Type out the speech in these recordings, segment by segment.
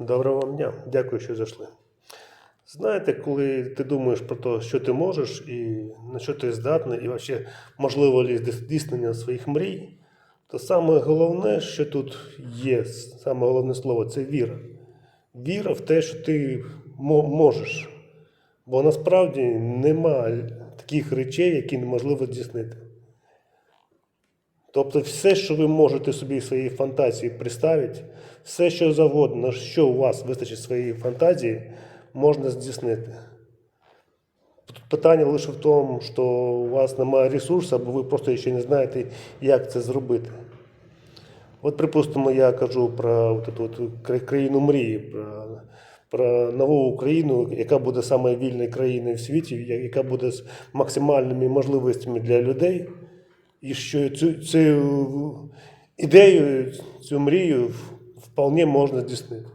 Доброго вам дня, дякую, що зайшли. Знаєте, коли ти думаєш про те, що ти можеш і на що ти здатний, і взагалі можливо ли здійснення своїх мрій, то саме головне, що тут є, саме головне слово це віра. Віра в те, що ти можеш. Бо насправді нема таких речей, які неможливо здійснити. Тобто все, що ви можете собі в своїй фантазії представити, все, що завгодно, на що у вас вистачить своєї фантазії, можна здійснити. Тут питання лише в тому, що у вас немає ресурсу, або ви просто ще не знаєте, як це зробити. От, припустимо, я кажу про от эту от країну мрії, про, про нову Україну, яка буде саме вільною країною в світі, яка буде з максимальними можливостями для людей. І що цю, цю ідею, цю мрію вполне можна здійснити.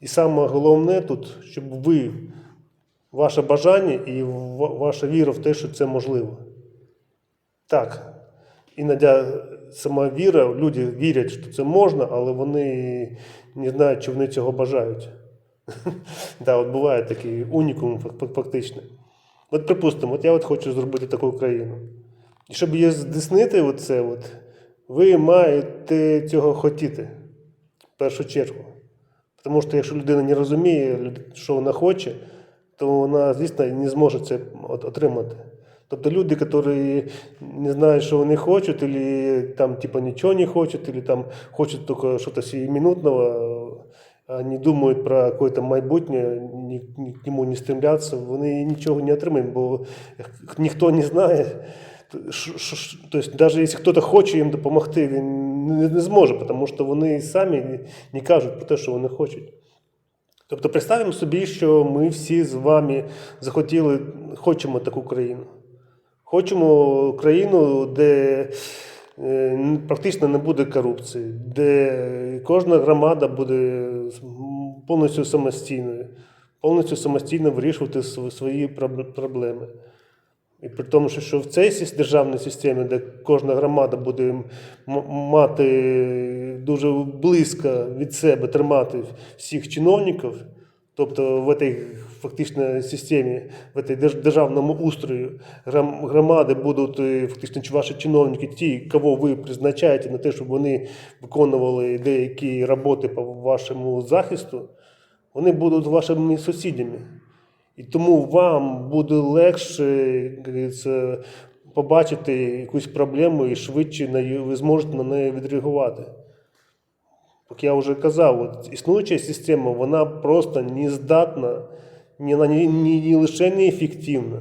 І саме головне тут, щоб ви, ваше бажання і ваша віра в те, що це можливо. Так, іноді сама віра, люди вірять, що це можна, але вони не знають, чи вони цього бажають. Да, от буває такий унікум фак- фактично. От припустимо, от я от хочу зробити таку країну. І щоб її здійснити, оце, от, ви маєте цього хотіти в першу чергу. Тому що якщо людина не розуміє, що вона хоче, то вона, звісно, не зможе це отримати. Тобто люди, які не знають, що вони хочуть, або там, типа, нічого не хочуть, або там хочуть тільки щось сиюминутного, а не думають про якесь майбутнє, ні, к нему не стремляться, вони нічого не отримають, бо ніхто не знає. Ш- Тобто, навіть якщо хтось хоче їм допомогти, він не, зможе, тому що вони самі не, не кажуть про те, що вони хочуть. Тобто представимо собі, що ми всі з вами захотіли, хочемо таку країну. Хочемо країну, де е, практично не буде корупції, де кожна громада буде повністю самостійною, повністю самостійно вирішувати свої проблеми. І при тому, що, в цій державній системі, де кожна громада буде мати дуже близько від себе тримати всіх чиновників, тобто в цій фактично системі, в цій державному устрою громади будуть е, фактично ваші чиновники, ті, кого ви призначаєте на те, щоб вони виконували деякі роботи по вашому захисту, вони будуть вашими сусідями. І тому вам буде легше побачити якусь проблему і швидше ви зможете на неї відреагувати. Як я вже казав, от існуюча система вона просто не здатна, не, не, не лише неефективна,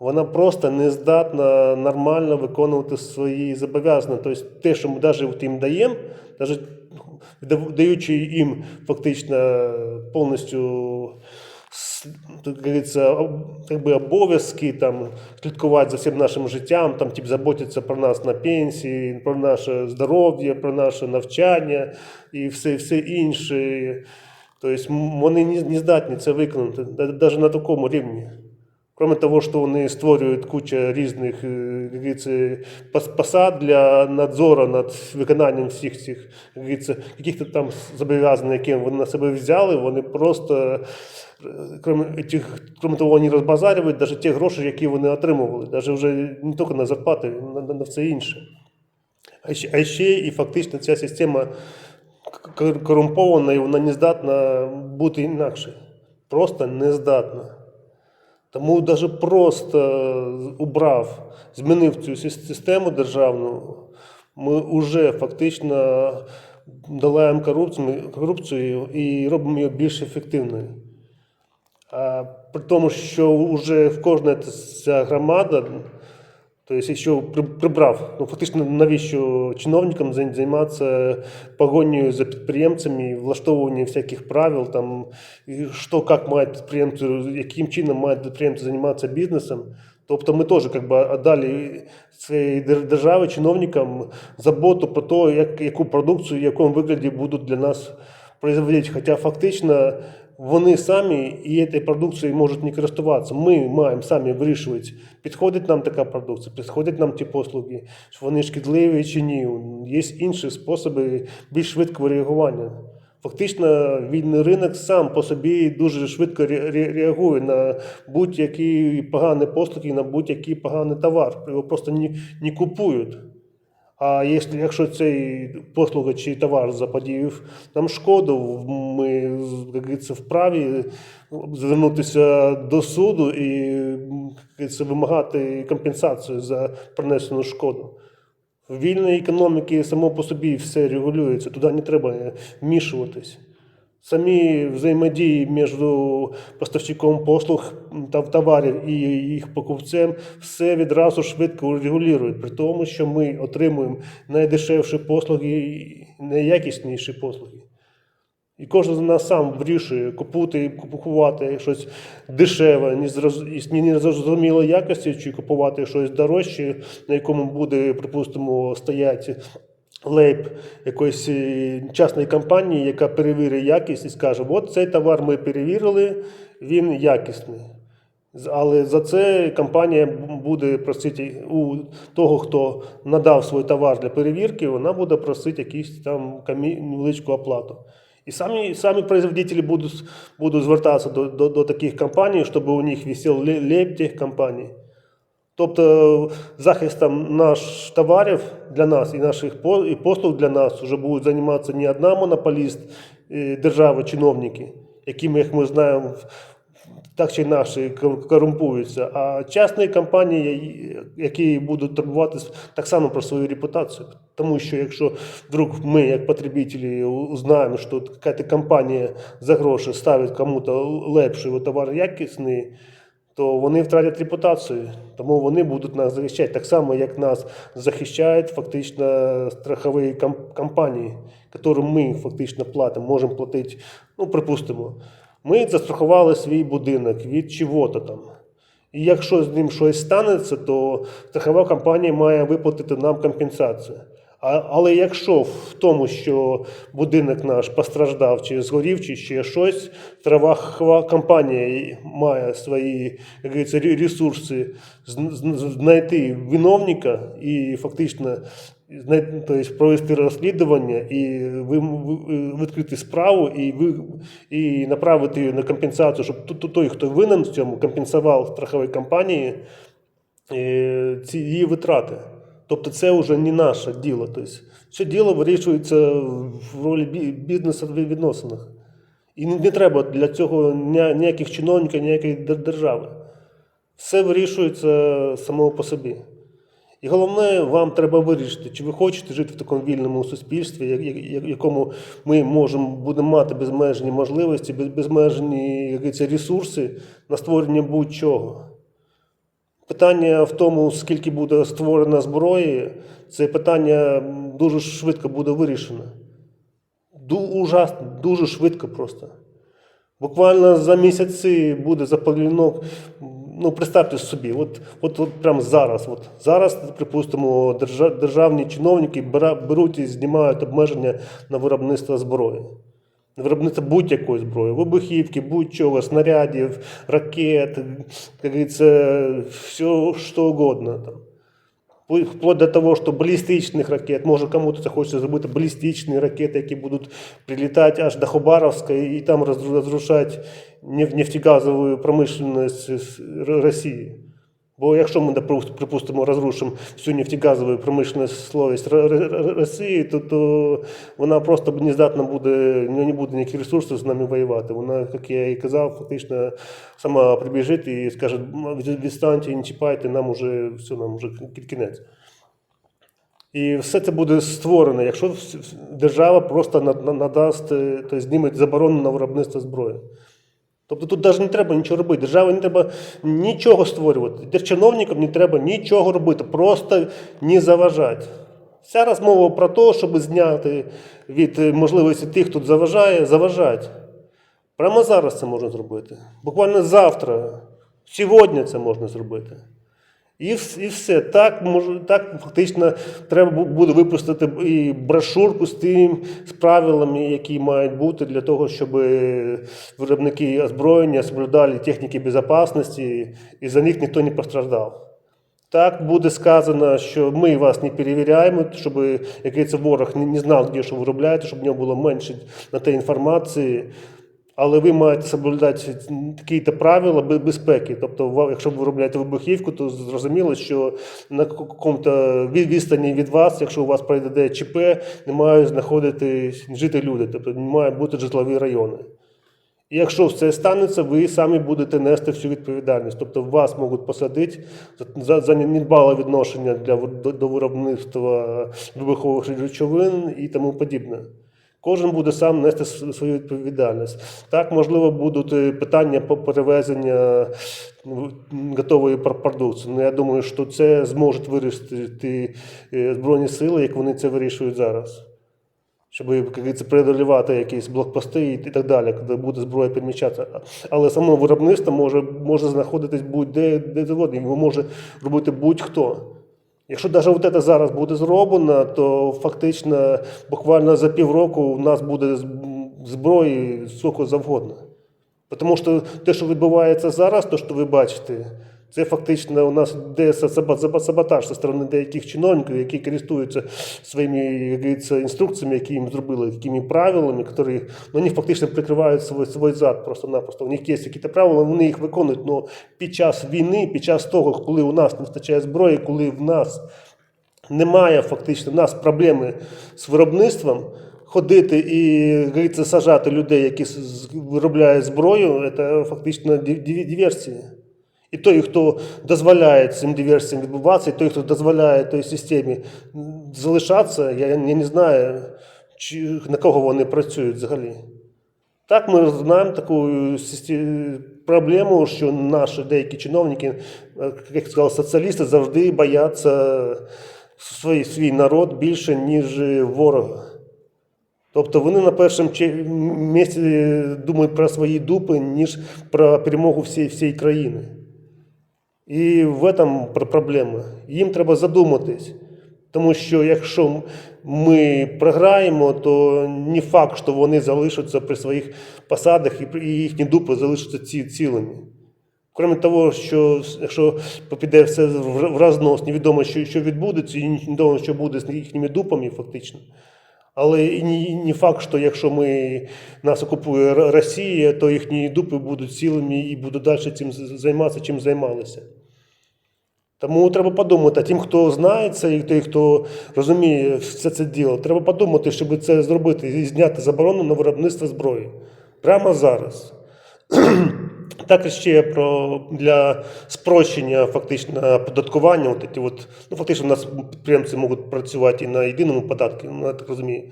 вона просто не здатна нормально виконувати свої зобов'язання. Тобто те, що ми навіть їм даємо, навіть даючи їм фактично повністю як говориться, об- как бы обов'язки там, слідкувати за всім нашим життям, там, типу, заботиться про нас на пенсії, про наше здоров'я, про наше навчання і все, все інше. Тобто вони не здатні це виконати, навіть на такому рівні. Кроме того, что вони створюють кучу різних пос- посад для надзору над виконанням всіх цих каких-то там зобов'язань, які вони на себе взяли, вони просто, е, кроме, этих, кроме того, вони розбазарюють навіть ті гроші, які вони отримували, навіть вже не тільки на зарплати, на, на, на все інше. А ще, а ще і фактично ця система корумпована і вона не здатна бути інакше. Просто не здатна. Тому навіть просто убрав, змінив цю систему державну, ми вже фактично долаємо корупцію, корупцію і робимо її більш ефективною. При тому, що вже в кожна ця громада, тобто, якщо при- прибрав, ну фактично навіщо чиновникам зай- займатися погонею за підприємцями, влаштовуванням всяких правил, там, що, як мають підприємці, яким чином мають підприємці займатися бізнесом. Тобто ми теж как би, дали цій дер- державі, чиновникам заботу про те, як, яку продукцію, в якому вигляді будуть для нас производити. Хоча фактично вони самі і цією продукцією можуть не користуватися. Ми маємо самі вирішувати, підходить нам така продукція, підходять нам ті послуги, що вони шкідливі чи ні. Є інші способи більш швидкого реагування. Фактично, вільний ринок сам по собі дуже швидко ре- ре- реагує на будь-які погані послуги, на будь-який поганий товар. Його просто не, не купують. А якщо, якщо цей послуга чи товар заподіяв нам шкоду, ми як говориться, вправі звернутися до суду і говориться, вимагати компенсацію за принесену шкоду. В вільної економіки само по собі все регулюється, туди не треба вмішуватись. Самі взаємодії між поставщиком послуг та товарів і їх покупцем все відразу швидко регулюють, при тому, що ми отримуємо найдешевші послуги і найякісніші послуги. І кожен з нас сам вирішує купувати, купувати щось дешеве, незрозумілої якості, чи купувати щось дорожче, на якому буде, припустимо, стояти лейб якоїсь е, частної компанії, яка перевірить якість і скаже: от цей товар ми перевірили, він якісний. Але за це компанія буде просити у того, хто надав свій товар для перевірки, вона буде просити якусь там невеличку оплату. І самі, самі производителі будуть, будуть звертатися до, до, до таких компаній, щоб у них висів ле- лейб тих компаній. Тобто захистом наших товарів для нас і наших і послуг для нас вже будуть займатися не одна монополіст е, держави, чиновники, якими, як ми знаємо, так чи інакше кор- корумпуються, а частні компанії, які будуть турбуватися так само про свою репутацію. Тому що якщо вдруг ми, як потребителі, узнаємо, що якась компанія за гроші ставить кому-то лепший товар якісний, то вони втратять репутацію, тому вони будуть нас захищати так само, як нас захищають фактично страхові ком- компанії, яким ми фактично платимо, можемо платити, ну, припустимо, ми застрахували свій будинок від чого-то там. І якщо з ним щось станеться, то страхова компанія має виплатити нам компенсацію. Але якщо в тому, що будинок наш постраждав чи згорів, чи ще щось, страхова компанія має свої як говориться, ресурси зн- зн- знайти виновника і фактично тобто, провести розслідування і відкрити справу і, і направити її на компенсацію, щоб той, хто винен в цьому, компенсував страховій компанії е, ці її витрати. Тобто це вже не наше діло. Тобто, все діло вирішується в ролі бі- бізнесу в відносинах. І не, треба для цього ніяких чиновників, ніякої держави. Все вирішується само по собі. І головне, вам треба вирішити, чи ви хочете жити в такому вільному суспільстві, як- як- як- якому ми можемо будемо мати безмежні можливості, безмежні ресурси на створення будь-чого. Питання в тому, скільки буде створено зброї, це питання дуже швидко буде вирішено. Ду- ужасно, дуже швидко просто. Буквально за місяці буде запалено. Ну, представте собі, от, от, от прямо зараз. От, зараз, припустимо, держа- державні чиновники беруть і знімають обмеження на виробництво зброї. Виробництво будь-якої зброї, вибухівки, будь-чого, снарядів, ракет, говориться, все що угодно. Там. Вплоть до того, що балістичних ракет, може кому-то це хочеться зробити балістичні ракети, які будуть прилітати аж до Хабаровська і там розру- розрушати неф- нефтегазову промишленість з Росії. Бо якщо ми, припустимо, розрушимо всю нефтегазову промишленість словість Росії, то, то вона просто не здатна буде, не буде ніяких ресурсів з нами воювати. Вона, як я і казав, фактично сама прибіжить і скаже, «М, від- відстаньте, не чіпайте, нам уже все, нам уже кінець. І все це буде створено, якщо держава просто на- на- надасть, е, тобто зніме заборону на виробництво зброї. Тобто тут навіть не треба нічого робити. Державі не треба нічого створювати. Чиновникам не треба нічого робити, просто не заважати. Вся розмова про те, щоб зняти від можливості тих, хто заважає, заважати. Прямо зараз це можна зробити. Буквально завтра, сьогодні це можна зробити. І, і все. Так, може, так фактично треба буде випустити і брошурку з тим, з правилами, які мають бути для того, щоб е, виробники озброєння соблюдали техніки безпечності, і за них ніхто не постраждав. Так буде сказано, що ми вас не перевіряємо, щоб як говориться, ворог не, знав, де що ви робляєте, щоб в нього було менше на те інформації. Але ви маєте соблюдати такі-то правила безпеки. Тобто, якщо ви виробляєте вибухівку, то зрозуміло, що на якому-то відстані від вас, якщо у вас пройде ЧП, не мають знаходитись жити люди, тобто не мають бути житлові райони. І якщо все станеться, ви самі будете нести всю відповідальність. Тобто вас можуть посадити за, за недбале відношення для, до, до виробництва вибухових речовин і тому подібне. Кожен буде сам нести свою відповідальність. Так, можливо, будуть е, питання по перевезення готової продукції. Ну, я думаю, що це зможуть вирішити е, Збройні сили, як вони це вирішують зараз щоб говориться, преодолівати якісь блокпости і так далі, коли буде зброя переміщатися. Але само виробництво може, може знаходитись будь-де де завгодно, його може робити будь-хто. Якщо навіть це зараз буде зроблено, то фактично буквально за півроку у нас буде зброї скільки завгодно. Тому що те, що відбувається зараз, то, що ви бачите, це фактично у нас йде саботаж зі сторони деяких чиновників, які користуються своїми як інструкціями, які їм зробили, якими правилами, які ну, вони фактично прикривають свій, свій зад просто-напросто. У них є якісь правила, вони їх виконують. але під час війни, під час того, коли у нас не вистачає зброї, коли в нас немає фактично в нас проблеми з виробництвом. Ходити і говориться, сажати людей, які виробляють зброю, це фактично диверсії. І той, хто дозволяє цим диверсіям відбуватися, і той, хто дозволяє той системі залишатися, я, я не знаю, чи, на кого вони працюють взагалі. Так, ми знаємо таку проблему, що наші деякі чиновники, е, як сказав, соціалісти, завжди бояться свій, свій народ більше, ніж ворога. Тобто вони на першому місці думають про свої дупи, ніж про перемогу всієї, всієї країни. І в этом проблема. Їм треба задуматись. Тому що якщо ми програємо, то не факт, що вони залишаться при своїх посадах і їхні дупи залишаться ці, цілими. Крім того, що якщо піде все в рознос, невідомо, що, що відбудеться, і невідомо, що буде з їхніми дупами, фактично. Але і не факт, що якщо ми, нас окупує Росія, то їхні дупи будуть цілими і будуть далі цим займатися, чим займалися. Тому треба подумати, а тим, хто знає це, і той, хто розуміє все це діло, треба подумати, щоб це зробити і зняти заборону на виробництво зброї. Прямо зараз. Також ще про для спрощення фактично оподаткування. От ці от, ну, фактично, у нас підприємці можуть працювати і на єдиному податку, ну, я так розумію.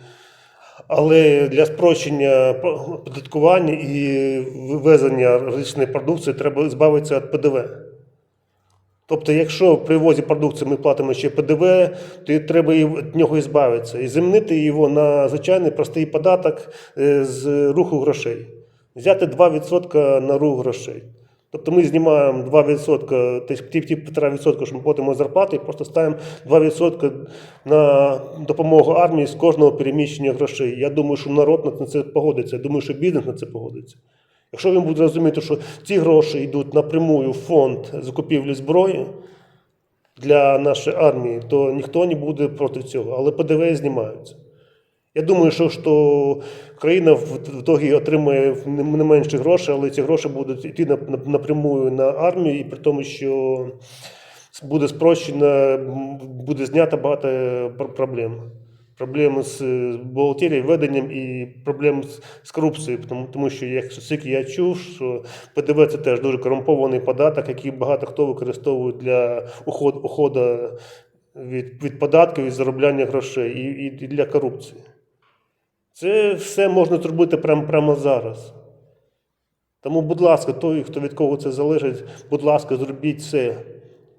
Але для спрощення оподаткування і вивезення різної продукції треба збавитися від ПДВ. Тобто, якщо при ввозі продукції ми платимо ще ПДВ, то треба від нього і збавитися. І замінити його на звичайний простий податок е, з руху грошей. Взяти 2% на рух грошей. Тобто ми знімаємо 2%, ті- ті ті 1,5%, що ми платимо зарплати, і просто ставимо 2% на допомогу армії з кожного переміщення грошей. Я думаю, що народ на це погодиться. Я думаю, що бізнес на це погодиться. Якщо він буде розуміти, що ці гроші йдуть напрямую в фонд закупівлі зброї для нашої армії, то ніхто не буде проти цього. Але ПДВ знімаються. Я думаю, що, що країна в ітогі отримає не менше грошей, але ці гроші будуть йти на- на- напрямую на армію, і при тому, що буде спрощено, буде знято багато проблем. Проблеми з бухгалтерією, веденням і проблем з, корупцією, тому, тому що як скільки я чув, що ПДВ це теж дуже корумпований податок, який багато хто використовує для уходу, уходу від, від податків і заробляння грошей і, і для корупції. Це все можна зробити прямо, прямо зараз. Тому, будь ласка, той, хто від кого це залежить, будь ласка, зробіть це.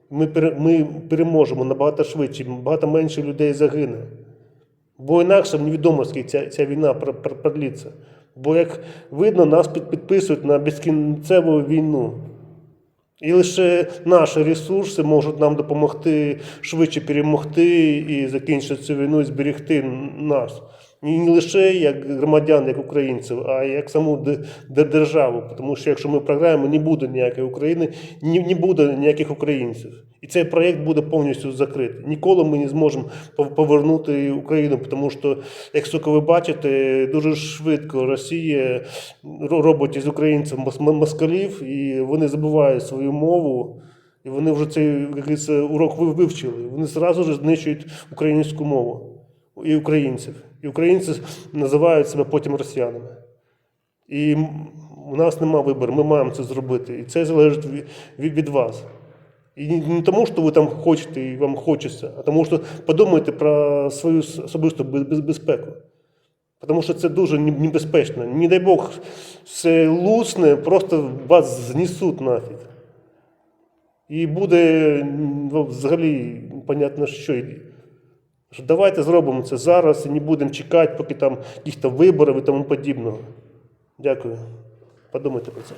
Ми, ми переможемо набагато швидше, багато менше людей загине. Бо інакше невідомо, скільки ця, ця війна пр- пр- Бо, як видно, нас під- підписують на безкінцеву війну. І лише наші ресурси можуть нам допомогти швидше перемогти і закінчити цю війну і зберегти нас. Не, не лише як громадян, як українців, а як саму де- де- державу. Тому що якщо ми програємо, не буде ніякої України, не, буде ніяких українців. І цей проєкт буде повністю закритий. Ніколи ми не зможемо пов- повернути Україну, тому що, як сука, ви бачите, дуже швидко Росія робить із українців москалів, і вони забувають свою мову. І вони вже цей урок вивчили. Вони зразу ж знищують українську мову і українців. І українці називають себе потім росіянами. І у нас нема вибору, ми маємо це зробити. І це залежить від, вас. І не тому, що ви там хочете і вам хочеться, а тому, що подумайте про свою особисту без- без- безпеку. Тому що це дуже небезпечно. Не дай Бог, все лусне, просто вас знесуть нафіг. І буде взагалі понятно, що йде. Що Давайте зробимо це зараз і не будемо чекати, поки там якісь виборів і тому подібного. Дякую. Подумайте про це.